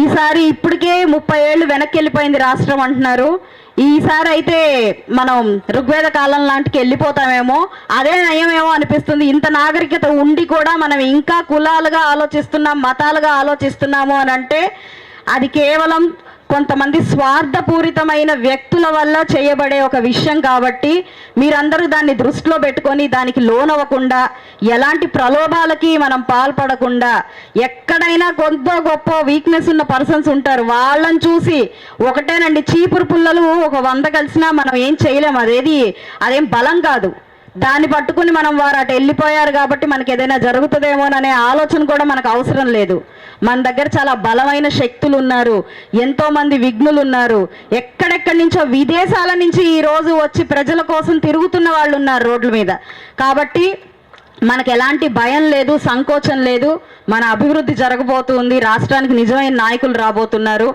ఈసారి ఇప్పటికే ముప్పై ఏళ్ళు వెనక్కి వెళ్ళిపోయింది రాష్ట్రం అంటున్నారు. ఈసారి అయితే మనం ఋగ్వేద కాలం లాంటికి వెళ్ళిపోతామేమో అదే నయమేమో అనిపిస్తుంది. ఇంత నాగరికత ఉండి కూడా మనం ఇంకా కులాలుగా ఆలోచిస్తున్నాం మతాలుగా ఆలోచిస్తున్నాము అని అంటే అది కేవలం కొంతమంది స్వార్థపూరితమైన వ్యక్తుల వల్ల చేయబడే ఒక విషయం కాబట్టి మీరందరూ దాన్ని దృష్టిలో పెట్టుకొని దానికి లోనవ్వకుండా ఎలాంటి ప్రలోభాలకి మనం పాల్పడకుండా ఎక్కడైనా కొంత గొప్ప వీక్నెస్ ఉన్న పర్సన్స్ ఉంటారు వాళ్ళని చూసి ఒకటేనండి చీపురు పుల్లలు ఒక వంద కలిసినా మనం ఏం చేయలేం అదేది అదేం బలం కాదు. దాన్ని పట్టుకుని మనం వారు అటు వెళ్ళిపోయారు కాబట్టి మనకి ఏదైనా జరుగుతుందేమోననే ఆలోచన కూడా మనకు అవసరం లేదు. మన దగ్గర చాలా బలమైన శక్తులు ఉన్నారు. ఎంతోమంది విఘ్నులు ఉన్నారు. ఎక్కడెక్కడి నుంచో విదేశాల నుంచి ఈ రోజు వచ్చి ప్రజల కోసం తిరుగుతున్న వాళ్ళు ఉన్నారు రోడ్ల మీద. కాబట్టి మనకు ఎలాంటి భయం లేదు సంకోచం లేదు. మన అభివృద్ధి జరగబోతుంది రాష్ట్రానికి నిజమైన నాయకులు రాబోతున్నారు.